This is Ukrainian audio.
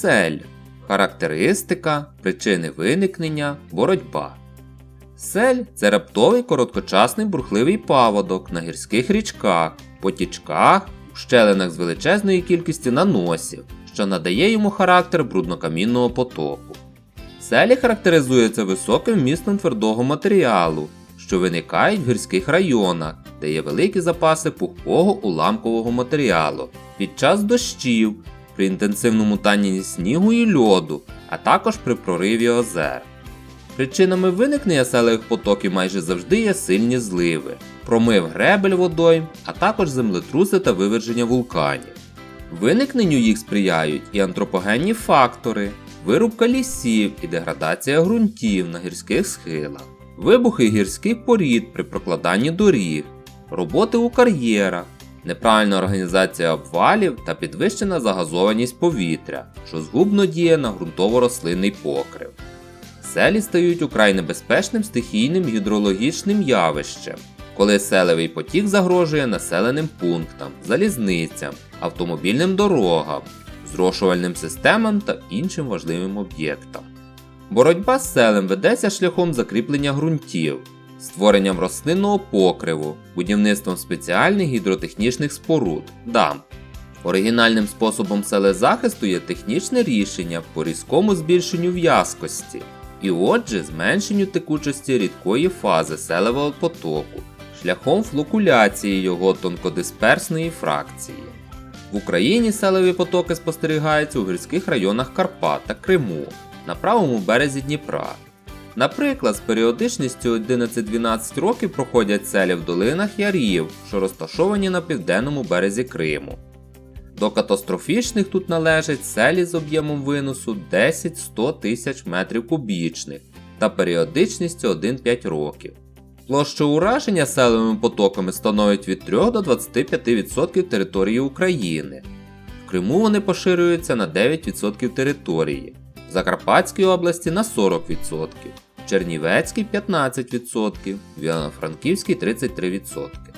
Сель. Характеристика, причини виникнення, боротьба. Сель це раптовий короткочасний бурхливий паводок на гірських річках, потічках, щелинах з величезною кількістю наносів, що надає йому характер бруднокамінного потоку. Селі характеризуються високим вмістом твердого матеріалу, що виникають в гірських районах, де є великі запаси пухкого уламкового матеріалу під час дощів, при інтенсивному танні снігу і льоду, а також при прориві озер. Причинами виникнення селевих потоків майже завжди є сильні зливи, промив гребель водойм, а також землетруси та виверження вулканів. Виникненню їх сприяють і антропогенні фактори, вирубка лісів і деградація ґрунтів на гірських схилах, вибухи гірських порід при прокладанні доріг, роботи у кар'єрах, неправильна організація обвалів та підвищена загазованість повітря, що згубно діє на ґрунтово-рослинний покрив. Селі стають украй небезпечним стихійним гідрологічним явищем, коли селевий потік загрожує населеним пунктам, залізницям, автомобільним дорогам, зрошувальним системам та іншим важливим об'єктам. Боротьба з селем ведеться шляхом закріплення ґрунтів, створенням рослинного покриву, будівництвом спеціальних гідротехнічних споруд дамб. Оригінальним способом селезахисту є технічне рішення по різкому збільшенню в'язкості і отже зменшенню текучості рідкої фази селевого потоку шляхом флокуляції його тонкодисперсної фракції. В Україні селеві потоки спостерігаються у гірських районах Карпат та Криму на правому березі Дніпра. Наприклад, з періодичністю 11-12 років проходять селі в долинах ярів, що розташовані на південному березі Криму. До катастрофічних тут належать селі з об'ємом виносу 10-100 тисяч метрів кубічних та періодичністю 1-5 років. Площа ураження селевими потоками становить від 3 до 25% території України. В Криму вони поширюються на 9% території, Закарпатській області на 40%, Чернівецькій 15%, в Івано-Франківській 33%.